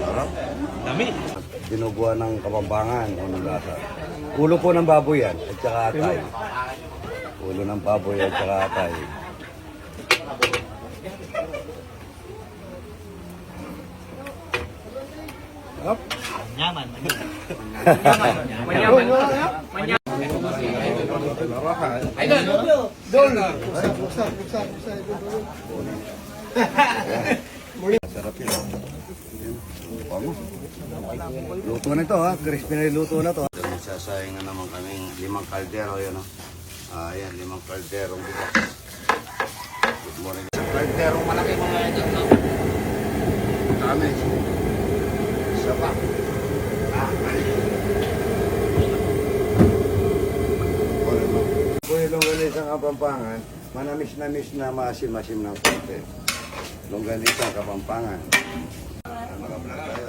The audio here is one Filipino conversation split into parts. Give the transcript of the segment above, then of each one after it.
Sarap. Dami. Dinuguan ng kapampangan. Unang lasa. Ulo po ng baboy yan. At saka atay. Ulo ng baboy at saka atay. Sarap. Yaman. Sarap yun. Bango. Luto na ito ha. Crispy na luto na to. Magsasayang na naman kaming limang kaldero yun ha. Ah, yan, limang kaldero. Good morning. Isang kaldero malaki mga ito. Dami. Isa pa. Ah. Kung yung longganisang kapampangan, manamis-namis na maasim-asim ng konti. Longganisang kapampangan. Ah.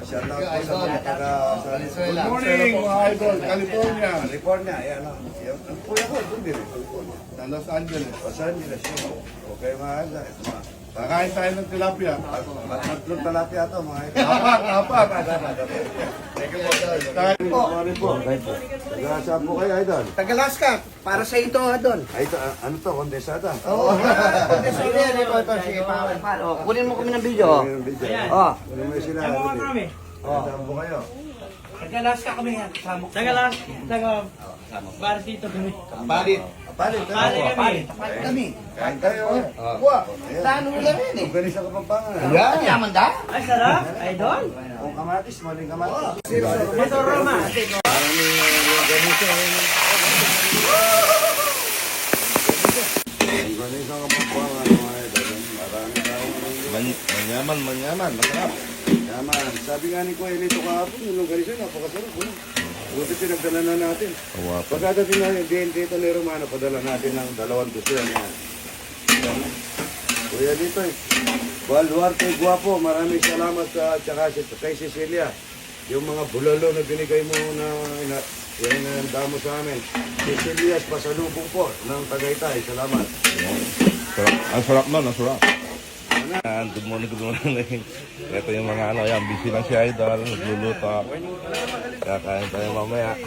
Shout out po sa mga taga sa Good morning, mga idol, California, California. Ayan o. Yung- Ang kuya ko, doon din eh. California. sa Los Angeles. Los Angeles yun. Okay mga idol. Kakain tayo ng tilapia. At tatlong talapia to mga idol. Apat, apat. Po. Morning po. Taga saan po kayo idol? Tagalaska, para sa ito, Adon. Ay, ito, ah, ano to? Kondensada? Oo. Sige, ito, ito. Sige, pa, pa. Oh, kunin mo kami ng video. Yung video. Oh. Ano mo sila? Ano mga kami? Oh. Saan po kayo? Nagalaska kami yan. Taga lang. Taga. Para dito kami. Palit. Palit. Palit ano? kami. Palit kami. Kain tayo. Wah, Ayan. dano nila rin eh. Magaling sa kapampangan. Yan. Yaman da? Ay, sarap. Idol. Kung kamatis, maling kamatis. Ito, Roma. Maraming uh, ganito. Ang ganito ang kapampangan manyaman, manyaman, masarap. Yaman. Sabi nga ni Kuya Lito kahapon, yung ganito, napakasarap. Ano? Buti pinagdala na natin. Pagkadating na yung DNT ito ni Romano, padala natin ng dalawang dosen yan. Yan. Kuya Lito, eh. Baluarte, guwapo, maraming salamat sa tsaka si, kay Cecilia. Yung mga bulalo na binigay mo na ina, yan ang damo sa amin. Cecilia's pasalubong po ng Tagaytay. Salamat. Sarap. Ang sarap nun, ang sarap. Yan, good morning, good morning. Ito yung mga ano, yan, busy lang si Idol, nagluluto. Kakain tayo mamaya.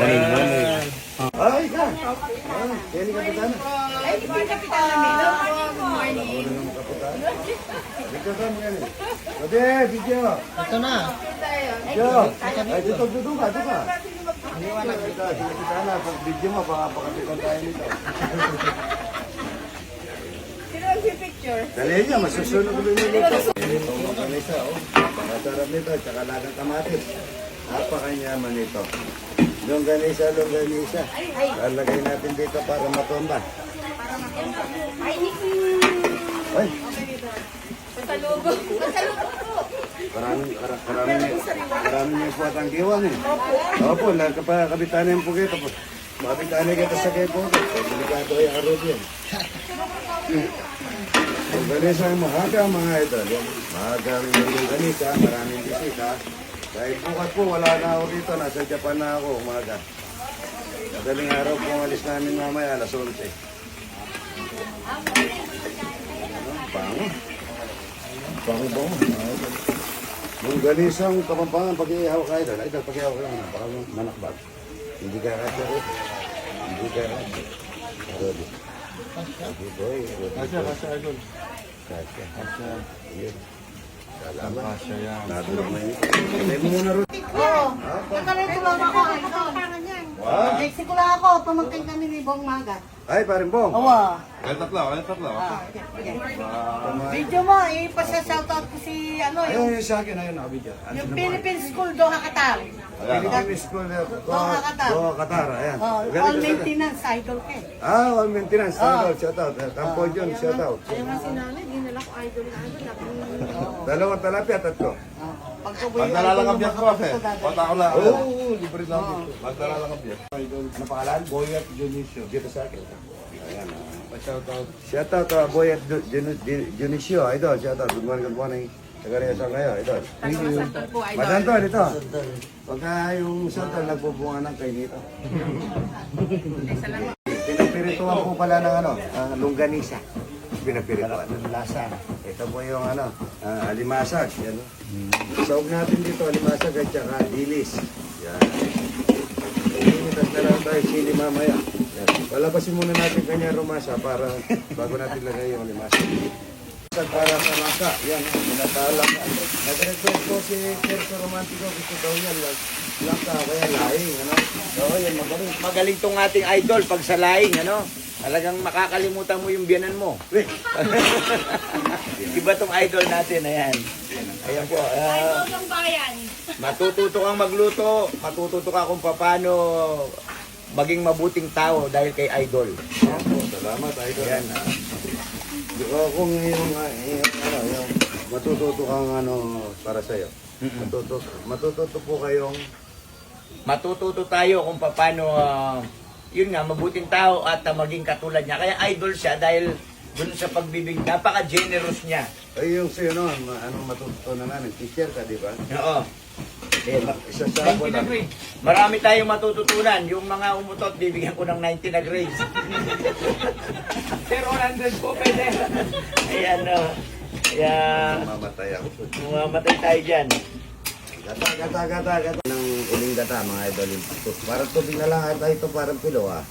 Morning, morning. Ay, ka! Yan yung kapitana. Ay, di ba kapitan namin? Good morning. Kapitana? Dito ka mo yan eh. Sabi, video. Ito na. Video. Ay, dito, dito ka, dito ka. Iniwanan kita, sila kita na. Pag video mo, baka pakapitan tayo nito. Sino ang picture? Dali niya, masusunog ulit nito. Ito ang kanisa, oh. Masarap nito, tsaka lagang kamatis. Napakanyaman nito. Longganisa, longganisa. Lalagay natin dito para matumba. Ay, Ay, pasalubong. Pasalubong po. Maraming, mara- maraming, maraming may puwat ang giwan eh. Opo, lahat ka pa kapitan yung pugito po. Makapitan kita sa kepo. Delikado ay arod yan. Ang ganisa ang mahaga mga idol. Mahagang yung ganisa, maraming bisita. Dahil bukas po, wala na ako dito. Nasa Japan na ako umaga. Madaling araw po alis namin mamaya, alas 11. Ano? Bango. Bango bango. Mga idol. Yung ganisang kapampangan, pag ihaw ka idol, idol, pag ihaw ka na, baka manakbag. Hindi ka kasya ko. Hindi ka kasya. Sorry. Sige boy. Kasya, kasya idol. Kasya. Kasya. Yun. Salamat. Kasya yan. Natulog na yun. Patay mo muna rin. Oo. Nakalito lang ako. Kapangan yan. Mexico lang ako. Pamangkin kami ni Bong Magat. Ay, parin bong. Oo. Kain tatlo, kain tatlo. Ah, okay, okay. Video mo, ipasa-shoutout ko si, ano, yung, Ayun, yung sa akin, ayun, nakabidyo. yung Philippine School Doha Qatar. Philippine School Doha Qatar. Doha Qatar, ayan. Oh, all maintenance, idol ka eh. Ah, all maintenance. Shout out, shout out. Kampo yun, shout out. Ayaw nga si nanay, dinala ko idol na idol. Dalawang talapia, tatlo. Oh, Ang biyak ko, eh. Pata ko lang. Oo, oh, libre lang dito. Ang biyak. Ano pangalan? Boyat Dionisio. Dito sa akin. Ayan. Shout out. Shout out uh, Boyat Di- Di- Di- Dionisio. Idol, shout out. Good morning, good morning. Taga sa ngayon, idol. Thank you. po, idol. Madanto, dito. Pagka yung santol, nagbubunga ng kay dito. Pinapirituan po pala ng ano, ah, longganisa. Pinapirituan. Lasa. Ito po yung ano, ah, alimasag. Yan. oh. Saog natin dito, alimasag at saka dilis. Yan. Initas na lang tayo sili mamaya. Yan. Palabasin muna natin kanya rumasa para bago natin lagay yung alimasag. Sa para sa laka, yan, pinatala ka. Nag-request po si Kerso Romantico, gusto daw yan, lang- laka, kaya laing, ano? So, yan, magaling. Magaling tong ating idol pag sa laing, ano? Talagang makakalimutan mo yung biyanan mo. Iba tong idol natin, ayan. Ayan po. ah, Ang bayan. matututo kang magluto, matututo ka kung paano maging mabuting tao dahil kay idol. Salamat, idol. Ayan. ah. Di ba kung yung, ah, yung, ano, yung matututo kang ano para sa'yo. Matututo, matututo po kayong matututo tayo kung paano ah, yun nga mabuting tao at ah, maging katulad niya kaya idol siya dahil dun sa pagbibig napaka-generous niya ay yung sa'yo no, ma- ano matututo na namin. Teacher ka, di ba? oo Eh, isa sa ako lang. marami tayong matututunan yung mga umutot bibigyan ko ng 90 na grades pero 100 po pwede ayan o kaya Mamatay ako. mamatay tayo dyan Gata, gata, gata, gata. Uling gata, mga idol. Parang tubig na lang ata ito, parang pilo ah.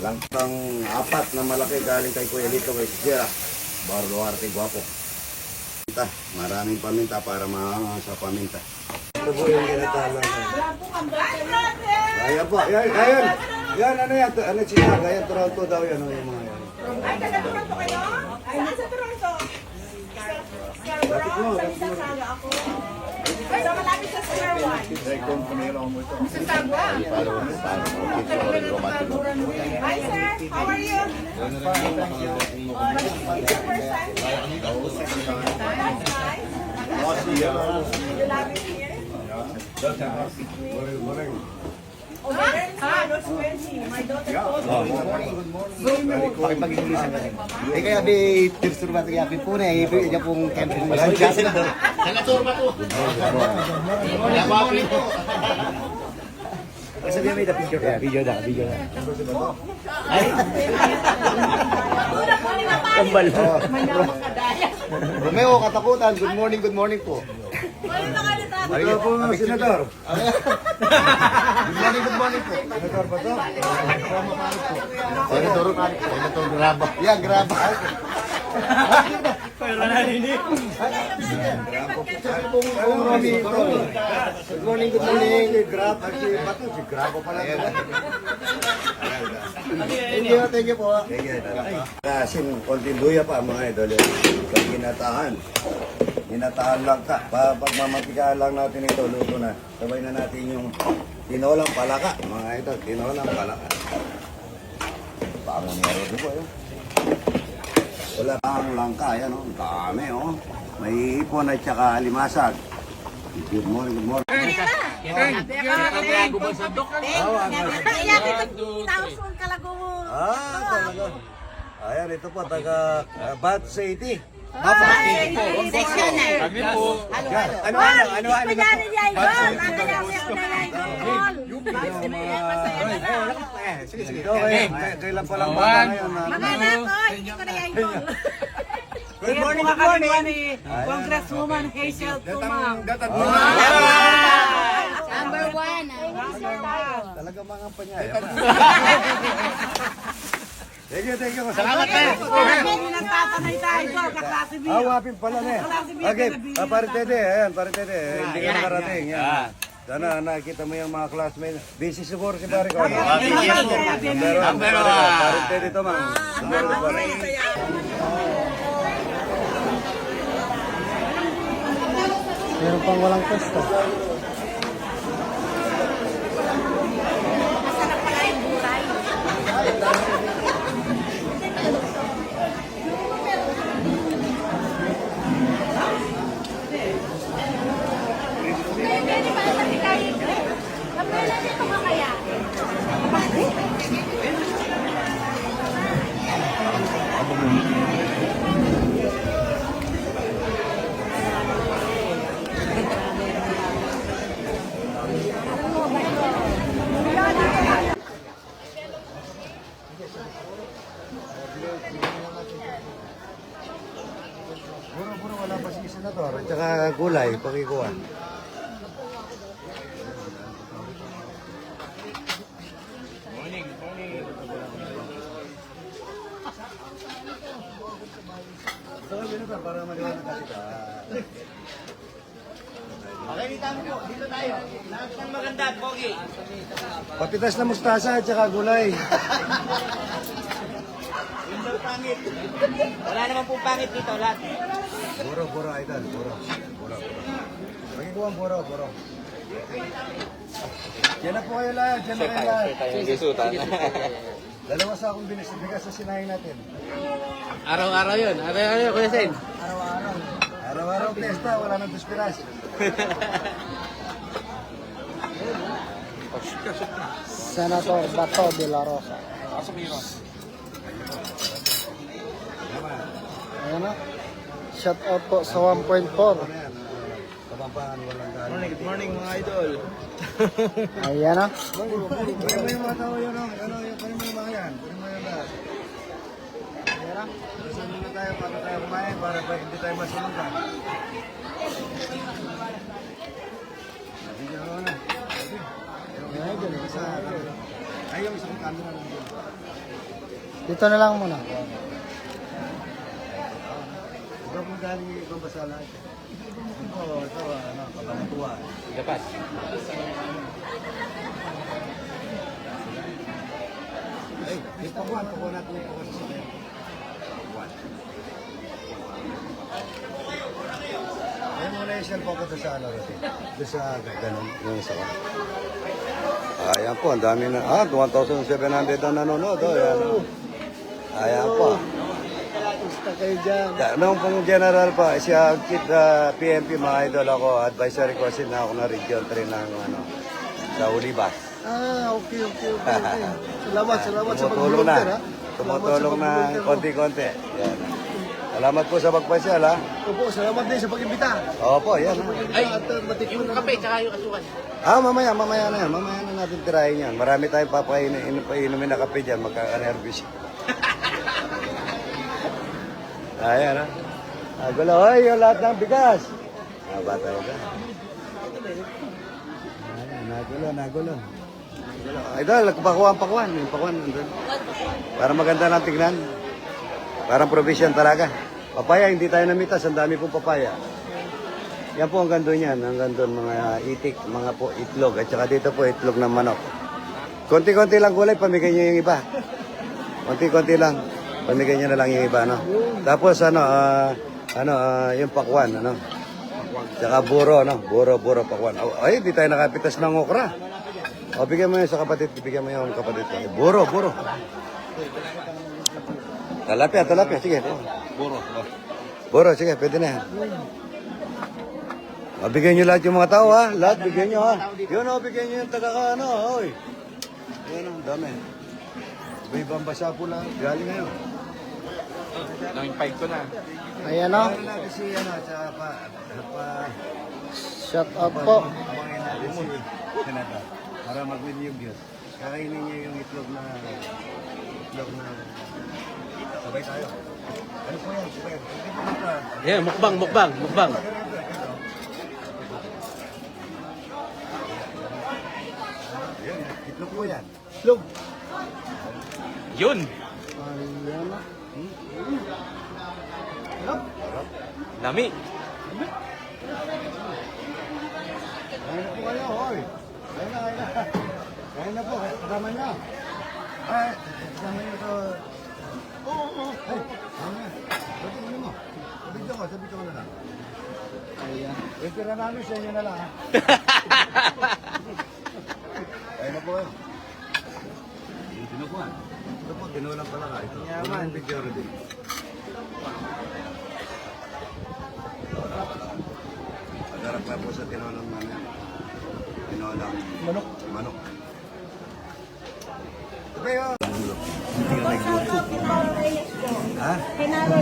Langtang apat na malaki galing kay Kuya Lito kay Sierra. Baruarte Guapo. Paminta. Maraming paminta para maangang sa paminta. Ito po yung ginatalang. Ayan po. Yan, ayan. Yan, ano yan? Ano siya? Ayan, Toronto daw yan. Ano yung mga yan. Ay, taga Toronto kayo? Ay, nasa Toronto. Lapit mo. Ay, so malapit sa Square One. Sa Tagwa. Hi, sir. How are you? It's your first time here? That's nice. You love it here? Ah, no expensive. My daughter told me. eh kaya di tirsur ba kaya po na eh iya pong camping mo Kasi dia may da picture ka, video da, video da. Ay. Kambal. Romeo, katakutan. Good morning, good morning po. Ito po, senador. Good morning, good morning po. Senador ba to? Senador Kalik po. Senador Graba. Yeah, Graba. Good morning, good morning. Si Grab, at si Grabo pala. Thank you, thank you po. Sige, Kasi konting luya pa mga idol. Pag ginatahan. Ginatahan lang ka. Pa, pag lang natin ito, luto na. Sabay na natin yung tinolang palaka. Mga idol, tinolang palaka. Bangon niya rin po yun. Wala ang langka, yan oh. Ang Dami oh. May ipon at saka alimasag. Good morning, good morning. Ah. Ayan, ito po, taga uh, Bat City. Ano, ano, ano, ano? Sige, sige. Okay, kailan pa lang bata ngayon? ah? Good morning, good morning. Congresswoman Hazel Tumang. Number one. Talaga mga panyaya. Thank you, thank you. Salamat Hindi nagtatanay tayo doon, kaklase B. Ah, wapin pala na eh. Okay, ah, pare tete, ayan, pare tete. eh, Hindi ka nakarating. Yan. Sana nakikita mo yung mga classmates. Busy siguro si pare ko. Pero, pero, pare tete ito, ma'am. Pero, pare. Meron pang walang pesta. Masarap pala yung buray. Pwede ba pati kayo? Kapag dito ka kaya? Senator, at saka gulay, pakikuha. para maliwanag kasi ka. Okay, dito po. Dito tayo. Lahat ng maganda pogi. Papitas na mustasa at saka gulay. Yung daw pangit. Wala naman po pangit dito lahat. Buro, buro, idol. Buro. Buro. Pakikuha ang buro, buro. Diyan na po kayo lahat. Diyan na kayo lahat. Dalawa sa akong binis. Bigas sa sinahin natin. Araw-araw yun. Araw-araw yun, Kuya Sen. Araw-araw. Araw-araw fiesta, wala nang dispiras. Senator Bato de la Rosa. Ayan na. Shout out po sa 1.4. Ano ah, Kababaan, walang dahil. Morning, good morning mga idol. Ayan na. Kunin mo yung mga tao yun, oh. Ano, yun, kunin mo yung mga yan. Kunin mo yung lahat. Ayan na. Gusto muna tayo para tayo kumain para pa hindi tayo masunod. Bigyan mo na. Ay. Dito na lang muna. Ikaw kung galing yung ibang basa lahat. Ito, ito, ano, kabantuan. Dapat. Ay, yung pakuan, pakuan natin yung pakuan sa kanya. Pakuan. Ayun muna yung cellphone ko doon sa ano. Doon sa ganun, yung isa ko. Ayan po, ang dami na. Ah, 1,700 ang nanonood. Oh, ayan. Ayan po. Kayo dyan. Da, noong pong general pa, siya kit uh, PNP mga idol ako, advisory ko na ako na region 3 ng ano, sa Ulibas. Ah, okay, okay, okay. okay. Salamat, salamat sa Tumutulong na. pag-volunteer, ha? Tumutulong na pag-volunteer, konti-konti. Yan. Salamat po sa pagpasyal ha. Opo, salamat din sa pag-imbita. Opo, yan. ha. Ay, At uh, matikman yung na- kape, tsaka yung asukan. Ah, mamaya, mamaya na yan. Mamaya na natin tirahin yan. Marami tayong papainin, inu- painumin na kape dyan. Magkaka-nervous. Ayan ha. Ah, gulo. Hoy, yung lahat ng bigas. Ah, bata ka. Ayan, nagulo, nagulo. Nagulo. Idol, pakuhan, pakuhan. Yung pakuhan. nandun. Para maganda lang tignan. Parang provision talaga. Papaya, hindi tayo namitas. Ang dami pong papaya. Yan po ang gando niyan. Ang gando mga itik, mga po itlog. At saka dito po itlog ng manok. Konti-konti lang gulay, pamigay niyo yung iba. Konti-konti lang. Pamigay niyo na lang yung iba, no? Tapos ano, ah, ano, ah, yung pakwan, ano? Tsaka buro, no? Buro, buro, pakwan. Oh, Ay, di tayo nakapitas ng okra. O, bigyan mo yun sa kapatid. Bigyan mo yung kapatid. ko. Buro, buro. Talapia, talapia. Sige. Buro. Buro, sige. Pwede na yan. O, bigyan nyo lahat yung mga tao, ha? Lahat, bigyan nyo, ha? Yun, o, bigyan nyo yung taga ano, oy. Yan, ang dami. May ibang basa po lang. Galing ngayon. Nanging five ko na. Ayan na. Meron natin si, ano, sa pa, pa, Shout out po. Abangin natin si Senator para mag-video views. Kakainin niyo yung itlog na itlog na sabay tayo. Ano po yan? Sabay. Hindi po. Yeah, mukbang, mukbang, mukbang. Yan, itlog po yan. Log. Yun. Ayan na. Lami. Kain na po kayo, hoy. Kain na, kain na. Kain na po, kasama niyo. Ay, kasama niyo ito. Oo, oo. Ay, kasama niyo. Ba't mo? Sabidyo ko, sabidyo ko na lang. Ayan. Yung tira namin sa inyo na lang, ha? Kain na po kayo. Yung tinukuhan. Ito po, tinulang pala ka. Ito. Yaman. Yung video rin. Pagarap na po sa tinulang namin. Tinulang manok. Manok. Pinaro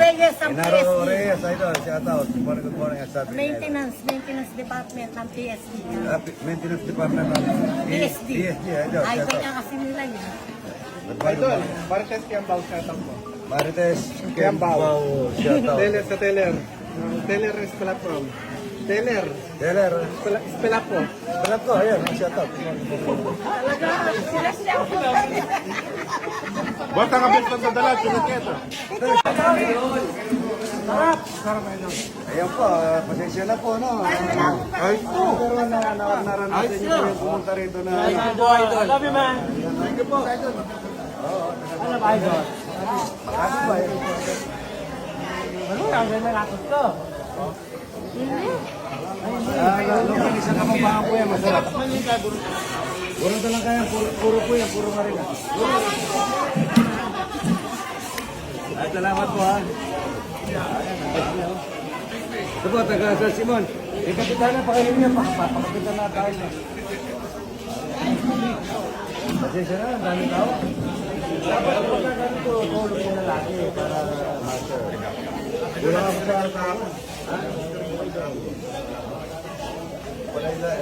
Reyes ang Inaro PSD. Reyes, idol. Shout out. Good morning, good morning. Sabi Maintenance, Maintenance Department ng PSD. Maintenance Department ng PSD. PSD, idol. Ay, Shout out. kanya kasi nila yun. Idol, Marites Kiambao, shout out po. Marites Kembao. Shout out. sa teler. Teller Espelaprom. Teller. Teller. Espelapo. Sarap ko, ayun, shout out. Bata ka best ng dadala, pinakita. Ayan po, ah, pasensya na po, no? Ay, po. Pero na, na, naranasan niyo po yung pumunta rito na... Idol, idol. Love you, man. Thank you po. Ano ba, idol? Ano ba yun? Ano ang ganda nakot ko? Ah, nung isang kamambahan po yan, masarap. Puro na lang kaya, puro, puro po yan, puro marina. Ay, salamat po ha. Ito po, taga San Simon. Eh, kapitana, pakalim niya, papakapitan na tayo. Pasensya na, ang daming tao. Dapat po na ganito, tulog muna lagi para master. Wala ako sa tao. Wala.